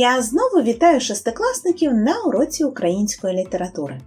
Я знову вітаю шестикласників на уроці української літератури.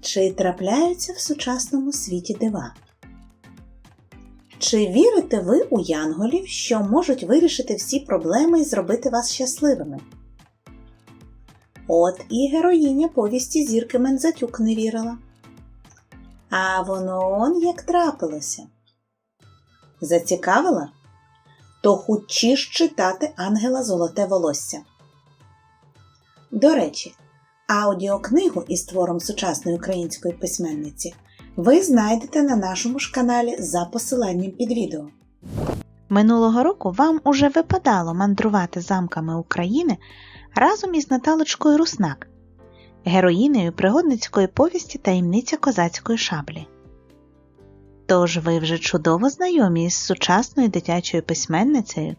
Чи трапляються в сучасному світі дива? Чи вірите ви у янголів, що можуть вирішити всі проблеми і зробити вас щасливими? От і героїня повісті зірки Мензатюк не вірила. А воно он як трапилося. Зацікавила? То хучіш читати Ангела Золоте волосся. До речі, аудіокнигу із твором сучасної української письменниці ви знайдете на нашому ж каналі за посиланням під відео. Минулого року вам уже випадало мандрувати замками України разом із Наталочкою Руснак, героїнею пригодницької повісті таємниця козацької шаблі. Тож ви вже чудово знайомі із сучасною дитячою письменницею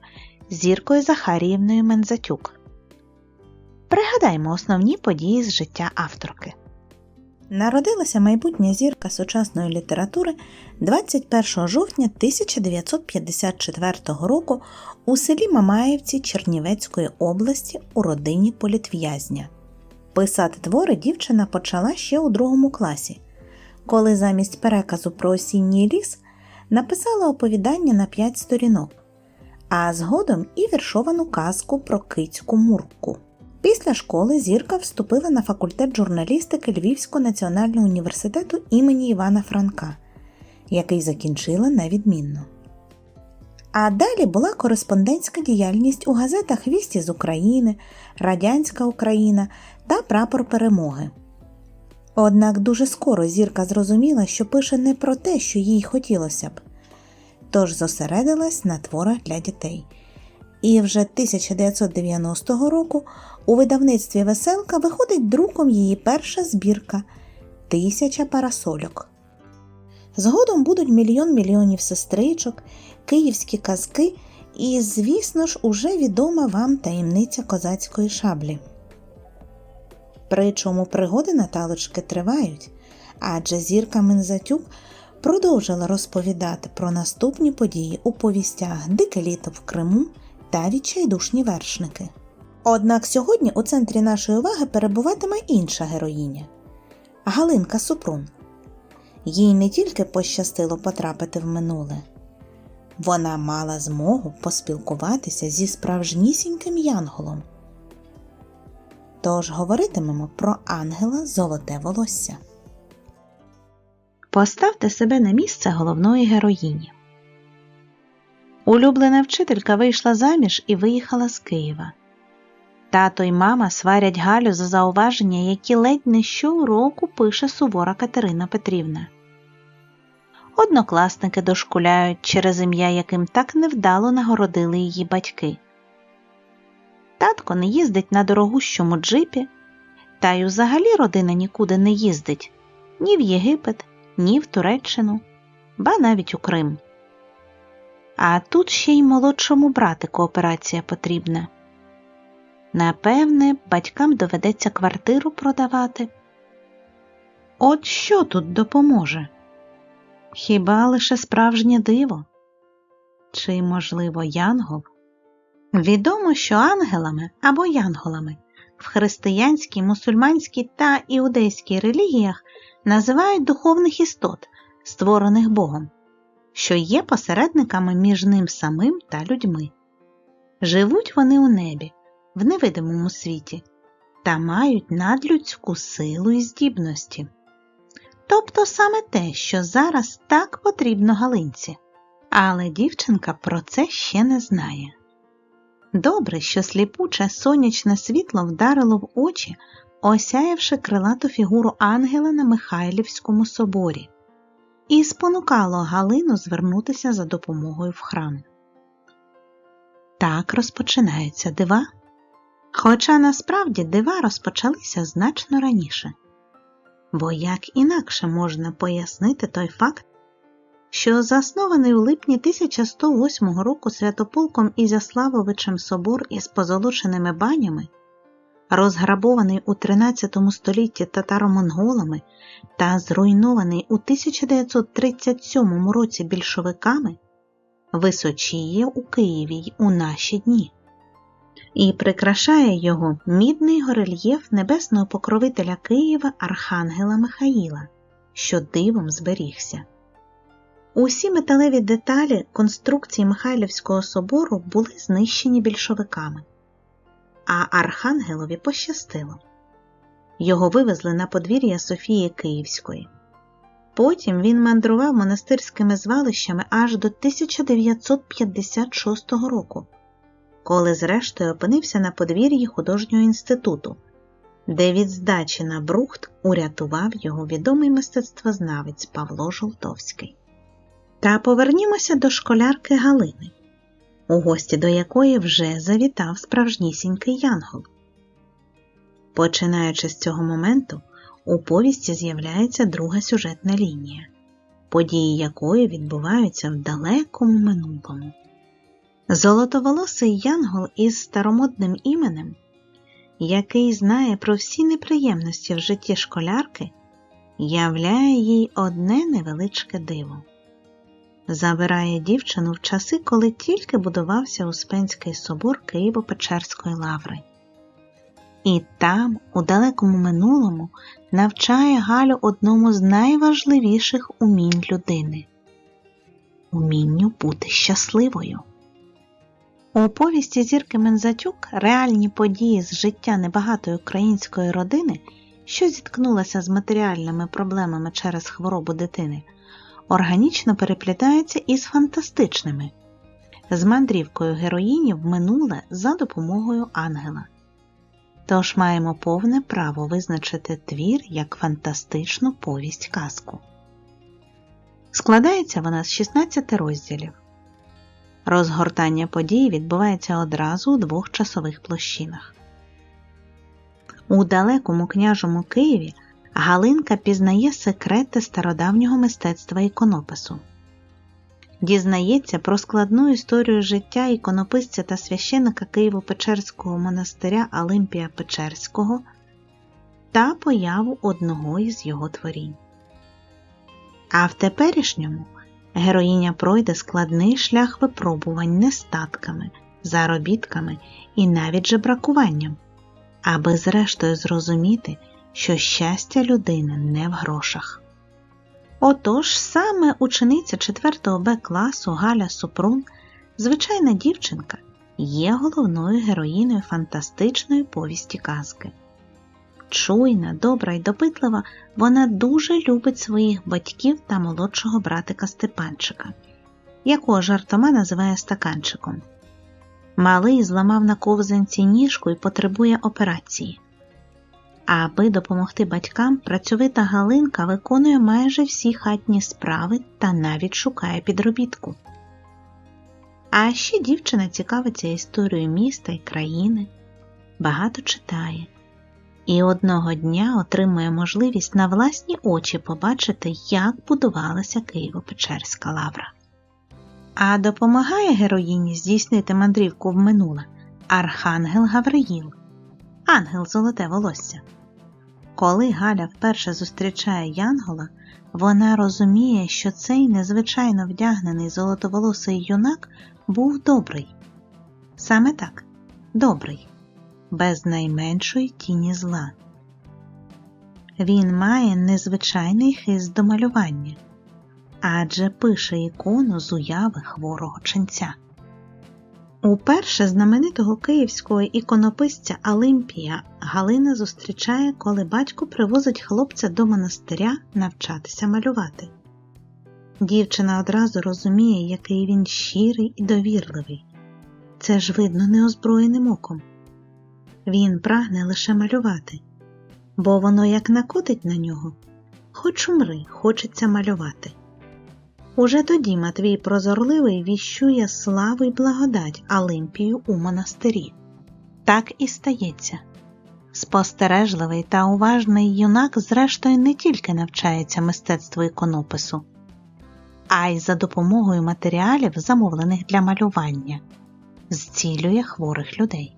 Зіркою Захаріївною Мензатюк. Пригадаймо основні події з життя авторки. Народилася майбутня зірка сучасної літератури 21 жовтня 1954 року у селі Мамаївці Чернівецької області у родині політв'язня. Писати твори дівчина почала ще у другому класі, коли замість переказу про осінній ліс написала оповідання на 5 сторінок, а згодом і віршовану казку про кицьку мурку. Після школи Зірка вступила на факультет журналістики Львівського національного університету імені Івана Франка, який закінчила невідмінно. А далі була кореспондентська діяльність у газетах Вісті з України, Радянська Україна та Прапор Перемоги. Однак дуже скоро зірка зрозуміла, що пише не про те, що їй хотілося б, тож зосередилась на творах для дітей. І вже 1990 року у видавництві Веселка виходить друком її перша збірка Тисяча парасольок. Згодом будуть мільйон мільйонів сестричок, київські казки і, звісно ж, уже відома вам таємниця козацької шаблі. Причому пригоди Наталочки тривають, адже зірка Мензатюк продовжила розповідати про наступні події у повістях Дике літо в Криму та відчайдушні вершники. Однак сьогодні у центрі нашої уваги перебуватиме інша героїня Галинка Супрун. Їй не тільки пощастило потрапити в минуле, вона мала змогу поспілкуватися зі справжнісіньким янголом. Тож говоритимемо про ангела Золоте волосся. Поставте себе на місце головної героїні. Улюблена вчителька вийшла заміж і виїхала з Києва. Тато й мама сварять Галю за зауваження, які ледь не щороку пише сувора Катерина Петрівна. Однокласники дошкуляють через ім'я, яким так невдало нагородили її батьки. Татко не їздить на дорогущому джипі, та й взагалі родина нікуди не їздить ні в Єгипет, ні в Туреччину, ба навіть у Крим. А тут ще й молодшому братику операція потрібна. Напевне, батькам доведеться квартиру продавати. От що тут допоможе? Хіба лише справжнє диво? Чи, можливо, янгол? Відомо, що ангелами або янголами в християнській, мусульманській та іудейській релігіях називають духовних істот, створених Богом, що є посередниками між ним самим та людьми. Живуть вони у небі, в невидимому світі та мають надлюдську силу і здібності. Тобто саме те, що зараз так потрібно Галинці. Але дівчинка про це ще не знає. Добре, що сліпуче сонячне світло вдарило в очі, осяявши крилату фігуру ангела на Михайлівському соборі, і спонукало Галину звернутися за допомогою в храм. Так розпочинаються дива. Хоча насправді дива розпочалися значно раніше. Бо як інакше можна пояснити той факт, що заснований у липні 1108 року святополком Ізяславовичем собор із позолоченими банями, розграбований у 13 столітті татаро-монголами та зруйнований у 1937 році більшовиками, височіє у Києві й у наші дні. і прикрашає його мідний горельєф небесного покровителя Києва Архангела Михаїла, що дивом зберігся. Усі металеві деталі конструкції Михайлівського собору були знищені більшовиками, а Архангелові пощастило. Його вивезли на подвір'я Софії Київської. Потім він мандрував монастирськими звалищами аж до 1956 року, коли зрештою опинився на подвір'ї художнього інституту, де від здачі на брухт урятував його відомий мистецтвознавець Павло Жолтовський. Та повернімося до школярки Галини, у гості до якої вже завітав справжнісінький янгол. Починаючи з цього моменту, у повісті з'являється друга сюжетна лінія, події якої відбуваються в далекому минулому. Золотоволосий янгол із старомодним іменем, який знає про всі неприємності в житті школярки, являє їй одне невеличке диво. Забирає дівчину в часи, коли тільки будувався Успенський собор Києво-Печерської лаври. І там, у далекому минулому, навчає Галю одному з найважливіших умінь людини умінню бути щасливою. У повісті Зірки Мензатюк реальні події з життя небагатої української родини, що зіткнулася з матеріальними проблемами через хворобу дитини, органічно переплітаються із фантастичними, з мандрівкою героїні в минуле за допомогою ангела. Тож маємо повне право визначити твір як фантастичну повість казку. Складається вона з 16 розділів. Розгортання подій відбувається одразу у двох часових площинах. У далекому княжому Києві Галинка пізнає секрети стародавнього мистецтва іконопису, дізнається про складну історію життя іконописця та священика Києво-Печерського монастиря Олимпія Печерського та появу одного із його творінь. А в теперішньому героїня пройде складний шлях випробувань нестатками, заробітками і навіть жебракуванням, аби зрештою зрозуміти, що щастя людини не в грошах. Отож, саме учениця 4 Б класу Галя Супрун, звичайна дівчинка, є головною героїною фантастичної повісті казки. Чуйна, добра й допитлива, вона дуже любить своїх батьків та молодшого братика Степанчика, якого жартома називає стаканчиком. Малий зламав на ковзанці ніжку і потребує операції. Аби допомогти батькам, працьовита Галинка виконує майже всі хатні справи та навіть шукає підробітку. А ще дівчина цікавиться історією міста і країни, багато читає, і одного дня отримує можливість на власні очі побачити, як будувалася Києво-Печерська лавра. А допомагає героїні здійснити мандрівку в минуле Архангел Гавриїл, ангел золоте волосся. Коли Галя вперше зустрічає Янгола, вона розуміє, що цей незвичайно вдягнений золотоволосий юнак був добрий. Саме так, добрий, без найменшої тіні зла. Він має незвичайний хист до малювання, адже пише ікону з уяви хворого ченця. Уперше знаменитого київського іконописця Олимпія Галина зустрічає, коли батько привозить хлопця до монастиря навчатися малювати. Дівчина одразу розуміє, який він щирий і довірливий. Це ж видно неозброєним оком. Він прагне лише малювати, бо воно як накотить на нього, хоч умри, хочеться малювати. Уже тоді Матвій Прозорливий віщує славу й благодать Олимпію у монастирі. Так і стається. Спостережливий та уважний юнак, зрештою, не тільки навчається мистецтву іконопису, а й за допомогою матеріалів, замовлених для малювання, зцілює хворих людей.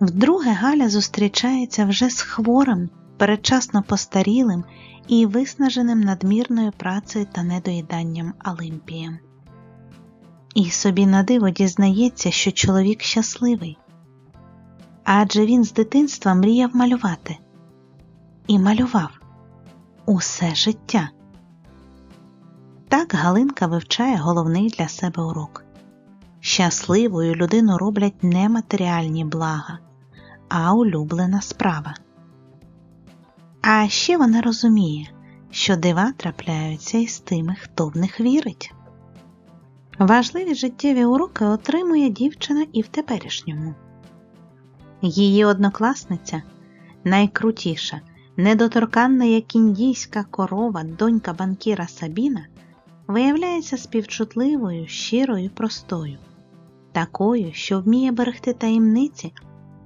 Вдруге Галя зустрічається вже з хворим, передчасно постарілим і виснаженим надмірною працею та недоїданням Олимпієм. І собі на диво дізнається, що чоловік щасливий, Адже він з дитинства мріяв малювати і малював усе життя. Так Галинка вивчає головний для себе урок. Щасливою людину роблять не матеріальні блага, а улюблена справа. А ще вона розуміє, що дива трапляються із тими, хто в них вірить. Важливі життєві уроки отримує дівчина і в теперішньому. Її однокласниця найкрутіша, недоторканна як індійська корова, донька банкіра Сабіна, виявляється співчутливою, щирою, простою, такою, що вміє берегти таємниці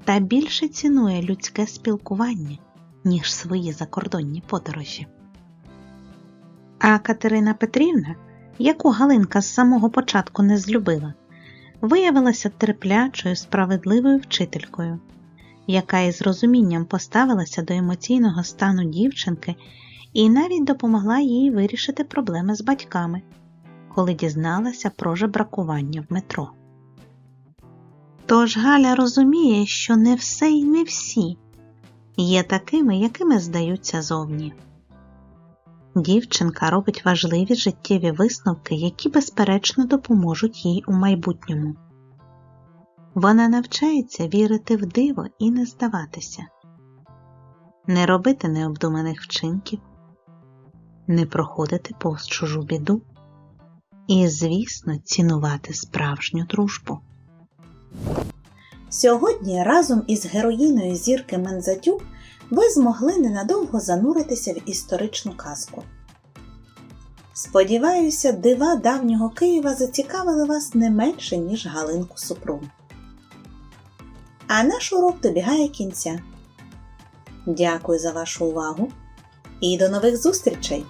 та більше цінує людське спілкування, ніж свої закордонні подорожі. А Катерина Петрівна, яку Галинка з самого початку не злюбила, виявилася терплячою, справедливою вчителькою, яка із розумінням поставилася до емоційного стану дівчинки і навіть допомогла їй вирішити проблеми з батьками, коли дізналася про жебракування в метро. Тож Галя розуміє, що не все і не всі є такими, якими здаються зовні. Дівчинка робить важливі життєві висновки, які безперечно допоможуть їй у майбутньому. Вона навчається вірити в диво і не здаватися, не робити необдуманих вчинків, не проходити повз чужу біду і, звісно, цінувати справжню дружбу. Сьогодні разом із героїною зірки Мензатюк ви змогли ненадовго зануритися в історичну казку. Сподіваюся, дива давнього Києва зацікавили вас не менше, ніж Галинку Супрун. А наш урок добігає кінця. Дякую за вашу увагу і до нових зустрічей!